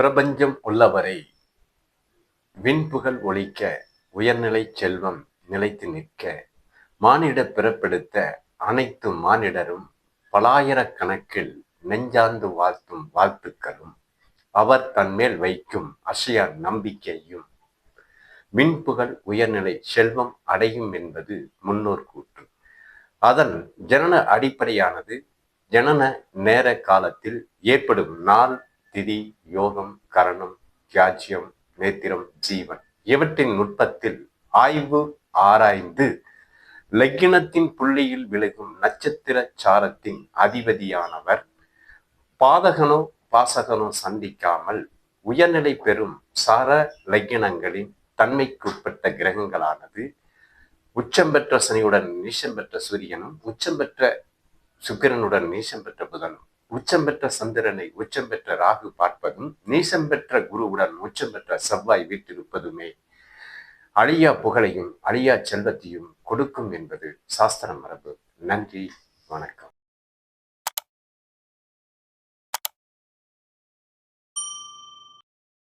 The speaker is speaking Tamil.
பிரபஞ்சம் உள்ளவரை. விண்புகழ் ஒழிக்க உயர்நிலை செல்வம் நிலைத்து நிற்க மானிட பிறப்பெடுத்த அனைத்து மானிடரும் பலாயிரக்கணக்கில் நெஞ்சார்ந்து வாழ்த்தும் வாழ்த்துக்களும் அவர் தன்மேல் வைக்கும் அசையா நம்பிக்கையும் விண்புகழ் உயர்நிலை செல்வம் அடையும் என்பது முன்னோர் கூற்று. அதன் ஜனன அடிப்படையானது ஜனன நேர காலத்தில் ஏற்படும் நாள் திதி யோகம் கரணம் தியாஜ்யம் நேத்திரம் ஜீவன் இவற்றின் நுட்பத்தில் ஆய்வு ஆராய்ந்து லக்கினத்தின் புள்ளியில் விலகும் நட்சத்திர சாரத்தின் அதிபதியானவர் பாதகனோ பாசகனோ சந்திக்காமல் உயர்நிலை பெறும் சார லக்கினங்களின் தன்மைக்குட்பட்ட கிரகங்களானது உச்சம் பெற்ற சனியுடன் நீச்சம் பெற்ற சூரியனும் உச்சம் பெற்ற சுக்கிரனுடன் நீச்சம் பெற்ற புதனும். உச்சம் பெற்ற சந்திரனை உச்சம் பெற்ற ராகு பார்ப்பதும் நீசம் பெற்ற குருவுடன் உச்சம் பெற்ற செவ்வாய் வீட்டிருப்பதுமே அழியா புகழையும் அழியா செல்வத்தையும் கொடுக்கும் என்பது சாஸ்திர மரபு. நன்றி வணக்கம்.